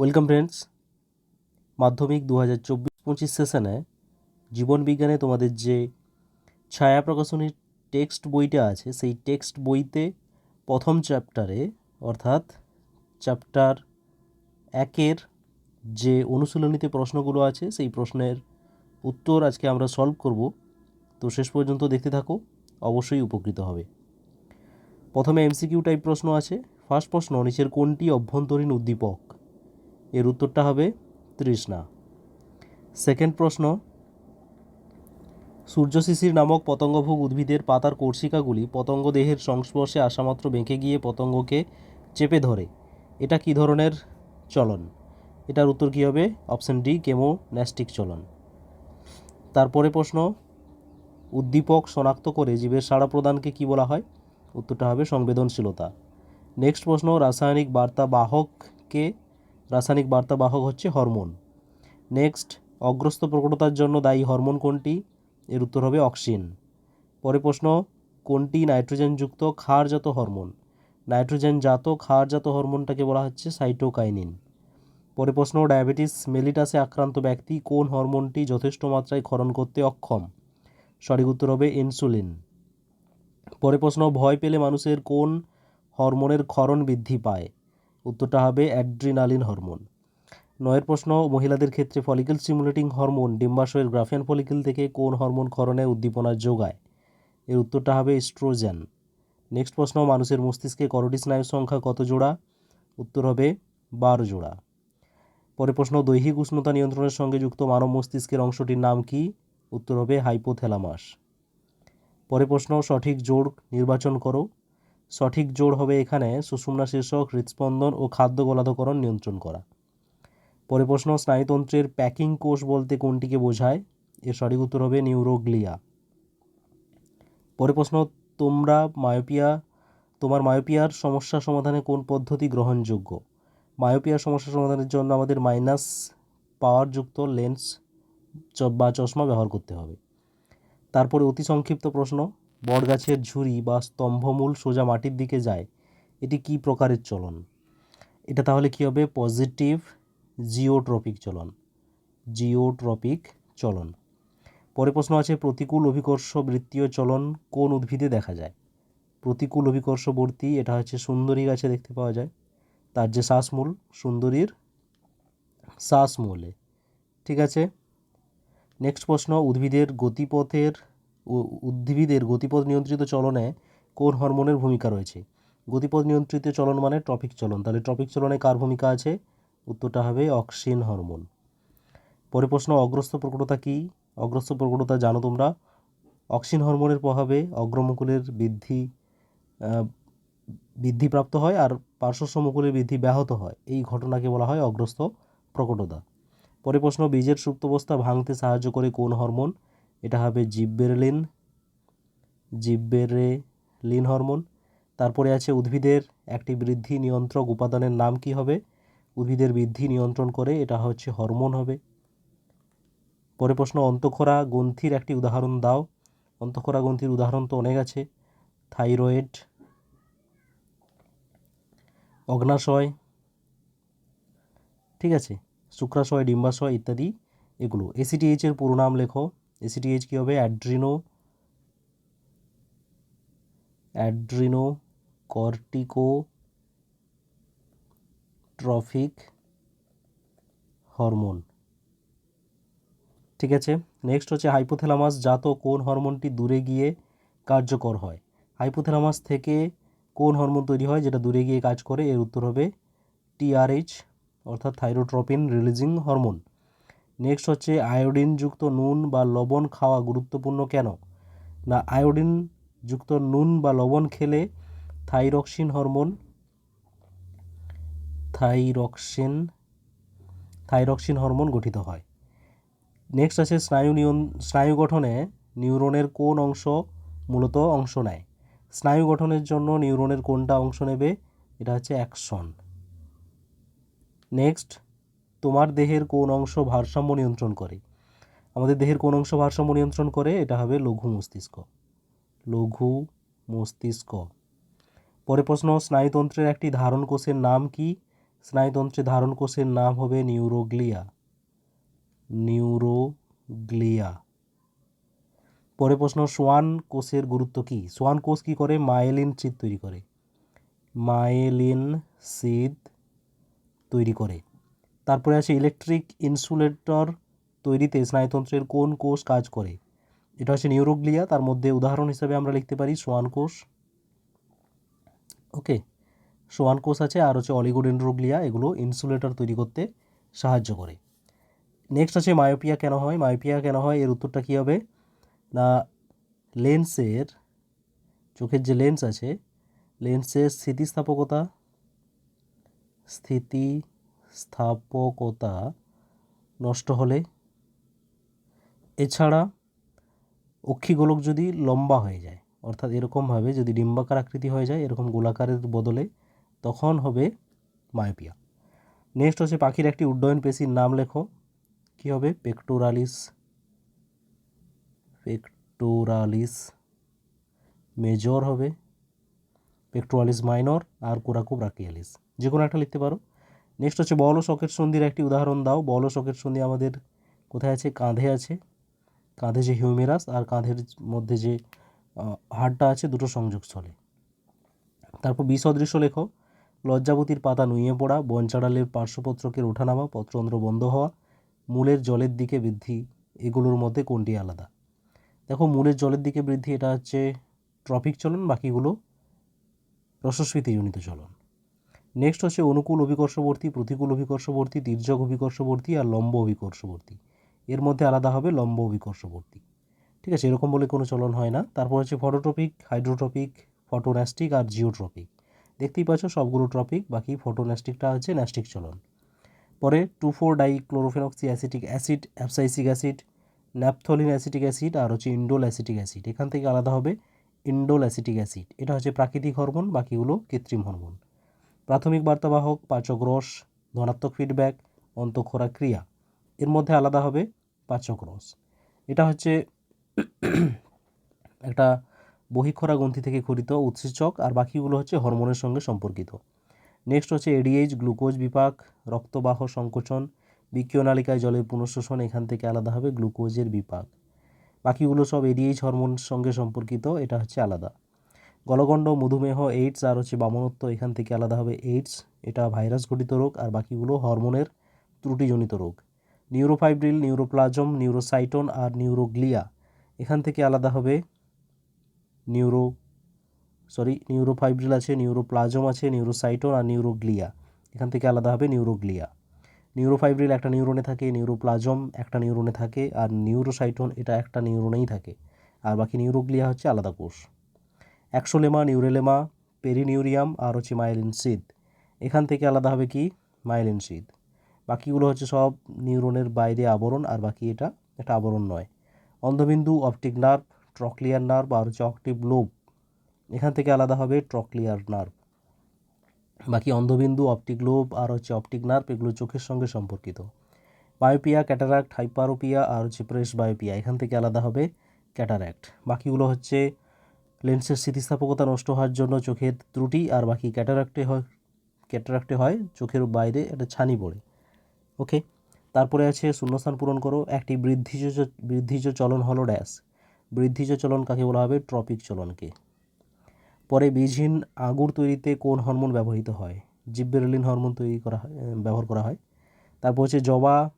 Welcome friends. মাধ্যমিক দু হাজার চব্বিশ পঁচিশ সেশনে জীবন বিজ্ঞানে তোমাদের যে ছায়া প্রকাশনীর টেক্সট বইটা আছে, সেই টেক্সট বইতে প্রথম চ্যাপ্টারে, অর্থাৎ চ্যাপ্টার একের যে অনুশীলনীতে প্রশ্নগুলো আছে, সেই প্রশ্নের উত্তর আজকে আমরা সলভ করব। তো শেষ পর্যন্ত দেখতে থাকো, অবশ্যই উপকৃত হবে। প্রথমে এমসিকিউ টাইপ প্রশ্ন আছে। ফার্স্ট প্রশ্ন, নিচের কোনটি অভ্যন্তরীণ উদ্দীপক? এর উত্তরটা হবে তৃষ্ণা। সেকেন্ড প্রশ্ন, সূর্যশিশির নামক পতঙ্গভোগ উদ্ভিদের পাতার কোর্সিকাগুলি পতঙ্গ দেহের সংস্পর্শে আসামাত্র বেঁকে গিয়ে পতঙ্গকে চেপে ধরে। এটা কী ধরনের চলন? এটার উত্তর কী হবে? অপশন ডি কেমো ন্যাস্টিক চলন। তারপরে প্রশ্ন, উদ্দীপক শনাক্ত করে জীবের সাড়া প্রদানকে কী বলা হয়? উত্তরটা হবে সংবেদনশীলতা। নেক্সট প্রশ্ন, রাসায়নিক বার্তা বাহককে রাসায়নিক বার্তা বাহক হচ্ছে হরমোন। নেক্সট অগ্রস্ত প্রকটতার জন্য দায়ী হরমোন কোনটি? এর উত্তর হবে অক্সিন পরে প্রশ্ন, কোনটি নাইট্রোজেনযুক্ত ক্ষারজাত হরমোন? নাইট্রোজেনজাত ক্ষারজাত হরমোনটাকে বলা হচ্ছে সাইটোকাইনিন। পরে প্রশ্ন, ডায়াবেটিস মেলিটাসে আক্রান্ত ব্যক্তি কোন হরমোনটি যথেষ্ট মাত্রায় ক্ষরণ করতে অক্ষম? সঠিক উত্তর হবে ইনসুলিন। পরে প্রশ্ন, ভয় পেলে মানুষের কোন হরমোনের ক্ষরণ বৃদ্ধি পায়? উত্তরটা হবে অ্যাড্রিনালিন হরমোন। নয়ের প্রশ্ন, মহিলাদের ক্ষেত্রে ফলিকেল স্টিমুলেটিং হরমোন ডিম্বাশয়ের গ্রাফিয়ান ফলিকেল থেকে কোন হরমোন ক্ষরণে উদ্দীপনা যোগায়? এর উত্তরটা হবে স্ট্রোজেন নেক্সট প্রশ্ন, মানুষের মস্তিষ্কে করোটি স্নায়ুর সংখ্যা কত জোড়া? উত্তর হবে বারো জোড়া। পরে প্রশ্ন, দৈহিক উষ্ণতা নিয়ন্ত্রণের সঙ্গে যুক্ত মানব মস্তিষ্কের অংশটির নাম কি? উত্তর হবে হাইপোথ্যালামাস পরে প্রশ্ন, সঠিক জোড় নির্বাচন করো। সঠিক জোর হবে এখানে সুষুম্না শীর্ষক হৃদস্পন্দন ও খাদ্য গলাধকরণ নিয়ন্ত্রণ করা। পরে প্রশ্ন, স্নায়ুতন্ত্রের প্যাকিং কোষ বলতে কোনটিকে বোঝায়? এর সঠিক উত্তর হবে নিউরোগ্লিয়া। পরে প্রশ্ন, তোমরা মায়োপিয়া, তোমার মায়োপিয়ার সমস্যা সমাধানে কোন পদ্ধতি গ্রহণযোগ্য? মায়োপিয়ার সমস্যা সমাধানের জন্য আমাদের মাইনাস পাওয়ারযুক্ত লেন্স বা চশমা ব্যবহার করতে হবে। তারপরে অতি সংক্ষিপ্ত প্রশ্ন বটগাছের ঝুড়ি বা স্তম্ভমূল সোজা মাটির দিকে যায়, এটি কি প্রকারের চলন? এটা তাহলে কি হবে? পজিটিভ জিওট্রপিক চলন। জিওট্রপিক চলন। পরে প্রশ্ন আছে, প্রতিকূল অভিকর্ষ বৃত্তীয় চলন কোন উদ্ভিদে দেখা যায়? প্রতিকূল অভিকর্ষবর্তী এটা হচ্ছে সুন্দরী গাছে দেখতে পাওয়া যায়। তার যে শ্বাসমূল, সুন্দরীর শ্বাসমূলে। ঠিক আছে? নেক্সট প্রশ্ন, উদ্ভিদের গতিপথের উদ্ভিদের গতিপথ নিয়ন্ত্রিত চলনে কোন হরমোনের ভূমিকা রয়েছে? গতিপথ নিয়ন্ত্রিত চলন মানে ট্রপিক চলন। তাহলে ট্রপিক চলনে কার ভূমিকা আছে? উত্তরটা হবে অক্সিন হরমোন। পরে প্রশ্ন অগ্রস্ত প্রকটতা কী? অগ্রস্ত প্রকটতা জানো তোমরা। অক্সিন হরমোনের প্রভাবে অগ্রমুকুলের বৃদ্ধি বৃদ্ধিপ্রাপ্ত হয় আর পার্শ্বসমুকুলের বৃদ্ধি ব্যাহত হয়। এই ঘটনাকে বলা হয় অগ্রস্ত প্রকটতা। পরে প্রশ্ন, বীজের সুপ্তাবস্থা ভাঙতে সাহায্য করে কোন হরমোন? এটা হবে জিব্বেরেলিন জিব্বেরেলিন হরমোন। তারপরে আছে উদ্ভিদের একটি বৃদ্ধি নিয়ন্ত্রক উপাদানের নাম কি হবে? উদ্ভিদের বৃদ্ধি নিয়ন্ত্রণ করে এটা হচ্ছে হরমোন হবে। পরে প্রশ্ন, অন্তঃক্ষরা গ্রন্থির একটি উদাহরণ দাও। অন্তঃক্ষরা গ্রন্থির উদাহরণ তো অনেক আছে। থাইরয়েড, অগ্নাশয়, ঠিক আছে? শুক্রাশয়, ডিম্বাশয় ইত্যাদি এগুলো। এসিটিএইচ এর পুরো নাম লেখো। এসিটিএইচ কী হবে? Adreno adrenocorticotrophic hormone. ঠিক আছে? নেক্সট হচ্ছে হাইপোথ্যালামাস জাত কোন হরমোনটি দূরে গিয়ে কার্যকর হয়। হাইপোথ্যালামাস থেকে কোন হরমোন তৈরি হয়? যেটা দূরে গিয়ে কাজ করে, এর উত্তর হবে টিআরএইচ অর্থাৎ থাইরোট্রপিন রিলিজিং হরমোন নেক্সট হচ্ছে আয়োডিনযুক্ত নুন বা লবণ খাওয়া গুরুত্বপূর্ণ কেন? না আয়োডিনযুক্ত নুন বা লবণ খেলে thyroxine hormone thyroxine thyroxine hormone গঠিত হয়। নেক্সট আছে স্নায়ু নিয়ন, স্নায়ু গঠনে নিউরনের কোন অংশ মূলত অংশ নেয়? স্নায়ু গঠনের জন্য নিউরনের কোনটা অংশ নেবে? এটা হচ্ছে অ্যাকশন নেক্সট তোমার দেহের কোন অংশ ভারসাম্য নিয়ন্ত্রণ করে। আমাদের দেহের কোন অংশ ভারসাম্য নিয়ন্ত্রণ করে, এটা হবে লঘু মস্তিষ্ক। লঘু মস্তিষ্ক। পরে প্রশ্ন, স্নায়ুতন্ত্রের একটি ধারণ কোষের নাম কি? স্নায়ুতন্ত্রে ধারণ কোষের নাম হবে নিউরোগ্লিয়া। নিউরোগ্লিয়া। পরে প্রশ্ন, সোয়ান কোষের গুরুত্ব কী? সোয়ান কোষ কী করে? মায়েলিন চিত তৈরি করে। মায়েলিন সিদ তৈরি করে। তারপরে আছে ইলেকট্রিক ইনসুলেটর তৈরিতে স্নায়ুতন্ত্রের কোন কোষ কাজ করে? এটা হচ্ছে নিউরোগ্লিয়া তার মধ্যে উদাহরণ হিসেবে আমরা লিখতে পারি সোয়ান কোষ। ওকে সোয়ান কোষ আছে আর হচ্ছে অলিগোডেন্ড্রোগ্লিয়া এগুলো ইনসুলেটর তৈরি করতে সাহায্য করে। নেক্সট আছে মায়োপিয়া কেন হয়? মায়োপিয়া কেন হয়? এর উত্তরটা কী হবে? না লেন্সের চোখের যে লেন্স আছে লেন্সের স্থিতিস্থাপকতা স্থিতিস্থাপকতা নষ্ট হলে? এছাড়া অক্ষিগোলক যদি লম্বা হয়ে যায়, অর্থাৎ এরকমভাবে যদি ডিম্বাকার আকৃতি হয়ে যায়, এরকম গোলাকারের বদলে, তখন হবে মায়োপিয়া। নেক্সট হচ্ছে পাখির একটি উড্ডয়ন পেশির নাম লেখো। কী হবে? পেক্টোরালিস পেক্টোরালিস মেজর হবে। পেক্টোরালিস মাইনর আর কোরাকো ব্রাকিয়ালিস যে কোনো একটা লিখতে পারো। নেক্সট হচ্ছে বল সকেট সন্ধির একটি উদাহরণ দাও। বল সকেট সন্ধি আমাদের কোথায় আছে? কাঁধে আছে। কাঁধে যে হিউমেরাস আর কাঁধের মধ্যে যে হাড়টা আছে, দুটো সংযোগস্থলে। তারপর বিসদৃশ্য লেখো। লজ্জাবতীর পাতা নুয়ে পড়া বনচাড়ালের পার্শ্বপত্রকের ওঠানামা পত্রন্ধ্র বন্ধ হওয়া, মূলের জলের দিকে বৃদ্ধি, এগুলোর মধ্যে কোনটি আলাদা? দেখো, মূলের জলের দিকে বৃদ্ধি, এটা হচ্ছে ট্রপিক চলন, বাকিগুলো রসস্মৃতিজনিত চলন। নেক্সট হচ্ছে অনুকূল অভিকর্ষবর্তী, প্রতিকূল অভিকর্ষবর্তী তির্যক অভিকর্ষবর্তী আর লম্ব অভিকর্ষবর্তী। এর মধ্যে আলাদা হবে লম্ব অভিকর্ষবর্তী। ঠিক আছে, এরকম বলে কোনো চলন হয় না। তারপর হচ্ছে ফটোট্রপিক হাইড্রোট্রপিক ফটোন্যাস্টিক আর জিওট্রপিক দেখতেই পাচ্ছ সবগুলো ট্রপিক বাকি ফটোন্যাস্টিকটা হচ্ছে ন্যাস্টিক চলন। পরে two four dichlorophenoxy acetic acid abscisic acid naphthalene acetic acid আর হচ্ছে ইন্ডোল অ্যাসিটিক অ্যাসিড এখান থেকে আলাদা হবে ইন্ডোল অ্যাসিটিক অ্যাসিড এটা হচ্ছে প্রাকৃতিক হরমোন বাকিগুলো কৃত্রিম হরমোন প্রাথমিক বার্তাবাহক, পাচক রস, ধনাত্মক ফিডব্যাক অন্তঃক্ষরা ক্রিয়া। এর মধ্যে আলাদা হবে পাচক রস। এটা হচ্ছে একটা বহিক্ষরা গ্রন্থি থেকে খরিত উৎসেচক, আর বাকিগুলো হচ্ছে হরমোনের সঙ্গে সম্পর্কিত। নেক্সট হচ্ছে এডিএইচ গ্লুকোজ বিপাক, রক্তবাহ সংকোচন বিক্রিয় নালিকায় জলের পুনঃশোষণ, এখান থেকে আলাদা হবে গ্লুকোজের বিপাক। বাকিগুলো সব এডিএইচ হরমোনের সঙ্গে সম্পর্কিত, এটা হচ্ছে আলাদা। গলগণ্ড, মধুমেহ এইডস আর হচ্ছে বামনত্ব, এখান থেকে আলাদা হবে এইডস এটা ভাইরাস ঘটিত রোগ আর বাকিগুলো হরমোনের ত্রুটিজনিত রোগ। নিউরোফাইব্রিল নিউরোপ্লাজম নিউরোসাইটন আর নিউরোগ্লিয়া এখান থেকে আলাদা হবে নিউরো সরি নিউরোফাইব্রিল আছে নিউরোপ্লাজম আছে নিউরোসাইটন আর নিউরোগ্লিয়া এখান থেকে আলাদা হবে নিউরোগ্লিয়া নিউরোফাইব্রিল একটা নিউরোনে থাকে নিউরোপ্লাজম একটা নিউরোনে থাকে আর নিউরোসাইটন এটা একটা নিউরনেই থাকে। আর বাকি নিউরোগ্লিয়া হচ্ছে আলাদা কোষ। অ্যাক্সোলেমা নিউরেলেমা, পেরিনিউরিয়াম আর হচ্ছে মাইলিন সিদ। এখান থেকে আলাদা হবে কি? Myelin sheath. বাকিগুলো হচ্ছে সব নিউরনের বাইরে আবরণ আর বাকি এটা একটা আবরণ নয়। অন্ধবিন্দু, অপটিক নার্ভ, ট্রক্লিয়ার নার্ভ আর হচ্ছে অক্টিভ লোব। এখান থেকে আলাদা হবে ট্রক্লিয়ার নার্ভ। বাকি অন্ধবিন্দু, অপটিক লোব আর হচ্ছে অপটিক নার্ভ এগুলো চোখের সঙ্গে সম্পর্কিত। বায়োপিয়া, ক্যাটারাক্ট, হাইপারোপিয়া আর হচ্ছে প্রেস বায়োপিয়া এখান থেকে আলাদা হবে ক্যাটারাক্ট। বাকিগুলো হচ্ছে লেন্সের স্থিতিস্থাপকতা নষ্ট হওয়ার জন্য চোখের ত্রুটি আর বাকি ক্যাটারাক্টে হয় ক্যাটারাক্টে হয় চোখের বাইরে একটা ছানি পড়ে। ওকে, তারপরে আছে শূন্যস্থান পূরণ করো, একটি বৃদ্ধিজ বৃদ্ধিজ চলন হলো ড্যাশ। বৃদ্ধিজ চলন কাকে বলা হবে? ট্রপিক চলনকে। পরে বীজহীন আগুর তৈরিতে কোন হরমোন ব্যবহৃত হয়? জিব্বেরলিন হরমোন তৈরি করা হয়, ব্যবহার করা হয়। তারপর হচ্ছে জবা,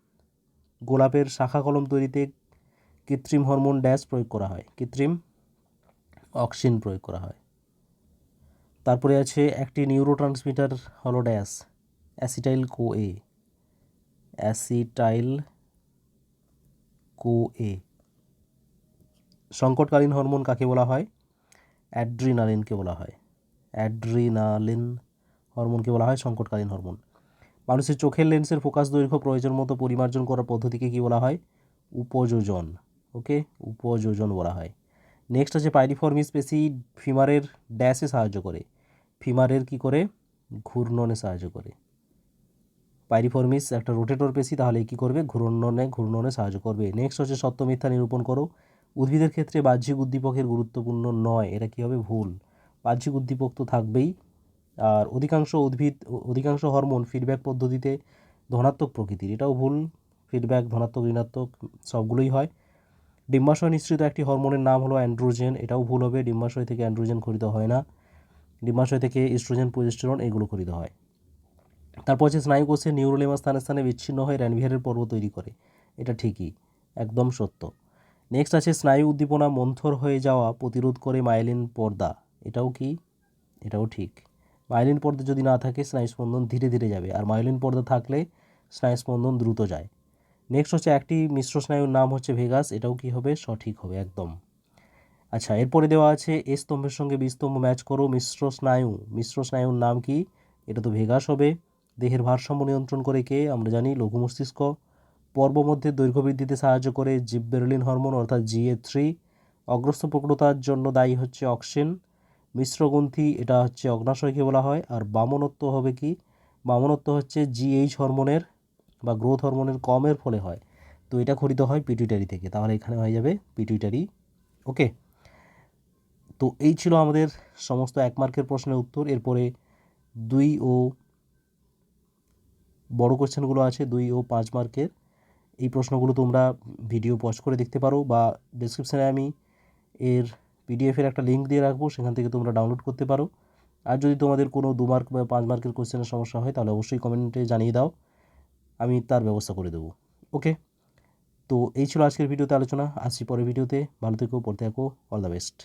গোলাপের শাখা কলম তৈরিতে কৃত্রিম হরমোন ড্যাশ প্রয়োগ করা হয়। কৃত্রিম অক্সিন প্রয়োগ করা হয়। তারপরে আছে একটি নিউরো ট্রান্সমিটার হলো dash acetyl co A acetyl co A সংকটকালীন hormone কাকে বলা হয়? অ্যাড্রিনালিনকে বলা হয়। অ্যাড্রিনালিন হরমোনকে বলা হয় সংকটকালীন হরমোন। মানুষের চোখের লেন্সের ফোকাস দৈর্ঘ্য প্রয়োজন মতো পরিমার্জন করার পদ্ধতিকে কী বলা হয়? উপযোজন। ওকে? উপযোজন বলা হয়। নেক্সট আছে পাইরিফর্মিস পেশি ফিমারের ড্যাশে সাহায্য করে। ফিমারের কি করে? ঘূর্ণনে সাহায্য করে। পাইরিফর্মিস একটা রোটেটর পেশি তাহলে কী করবে? ঘূর্ণনে ঘূর্ণনে সাহায্য করবে। নেক্সট হচ্ছে সত্য মিথ্যা নিরূপণ করো। উদ্ভিদের ক্ষেত্রে বাহ্যিক উদ্দীপকের গুরুত্বপূর্ণ নয়, এটা কী হবে? ভুল। বাহ্যিক উদ্দীপক তো থাকবেই। আর অধিকাংশ উদ্ভিদ, অধিকাংশ হরমোন ফিডব্যাক পদ্ধতিতে ধনাত্মক প্রকৃতির, এটাও ভুল। ফিডব্যাক ধনাত্মক, ঋণাত্মক, সবগুলোই হয়। ডিম্বাশয় নিঃসৃত একটি হরমোনের নাম হলো অ্যান্ড্রোজেন। এটাও ভুল হবে, ডিম্বাশয় থেকে অ্যান্ড্রোজেন খরিত হয় না। ডিম্বাশয় থেকে ইস্ট্রোজেন, প্রজেস্টেরন এগুলো খরিত হয়। তারপর হচ্ছে স্নায়ু কোষে নিউরোলেমা স্থানে স্থানে বিচ্ছিন্ন হয়ে র্যানভিয়ারের পর্ব তৈরি করে। এটা ঠিকই, একদম সত্য। নেক্সট আছে স্নায়ু উদ্দীপনা মন্থর হয়ে যাওয়া, প্রতিরোধ করে মাইলিন পর্দা। এটাও কি? এটাও ঠিক। মাইলিন পর্দা যদি না থাকে, স্নায়ুস্পন্দন ধীরে ধীরে যাবে। আর মাইলিন পর্দা থাকলে স্নায়ুস্পন্দন দ্রুত যায়। নেক্সট হচ্ছে একটি মিশ্র স্নায়ুর নাম হচ্ছে ভেগাস এটাও কি হবে? সঠিক হবে, একদম। আচ্ছা এরপরে দেওয়া আছে এ স্তম্ভের সঙ্গে বিস্তম্ভ ম্যাচ করো, মিশ্র স্নায়ু। মিশ্র স্নায়ুর নাম কি? এটা তো ভেগাস হবে। দেহের ভারসাম্য নিয়ন্ত্রণ করে কে? আমরা জানি লঘু মস্তিষ্ক পর্ব মধ্যে দৈর্ঘ্য বৃদ্ধিতে সাহায্য করে জিববেরলিন হরমোন, অর্থাৎ জিএ থ্রি অগ্রস্ত প্রকটতার জন্য দায়ী হচ্ছে অক্সিন মিশ্রগ্রন্থি এটা হচ্ছে অগ্নাশয়কে বলা হয়। আর বামনত্ব হবে কি? বামনত্ব হচ্ছে জিএইচ হরমোনের বা গ্রোথ হরমোনের কমের ফলে হয়। তো এটা খরিত হয় পিটুইটারি থেকে। তাহলে এখানে হয়ে যাবে পিটুইটারি ওকে তো এই ছিল আমাদের সমস্ত এক মার্কের প্রশ্নের উত্তর। এরপরে দুই ও বড় কোশ্চেনগুলো আছে, দুই ও পাঁচ মার্কের। এই প্রশ্নগুলো তোমরা ভিডিও পজ করে দেখতে পারো বা ডিসক্রিপশানে আমি এর পিডিএফের একটা লিঙ্ক দিয়ে রাখব, সেখান থেকে তোমরা ডাউনলোড করতে পারো। আর যদি তোমাদের কোনো দু মার্ক বা পাঁচ মার্কের কোশ্চেনের সমস্যা হয়, তাহলে অবশ্যই কমেন্টে জানিয়ে দাও। আমি তার ব্যবস্থা করে দেবো। ওকে? তো এই ছিল আজকের ভিডিওতে আলোচনা। আসছি পরের ভিডিওতে। ভালো থেকো, পড়তে থাকো। All the best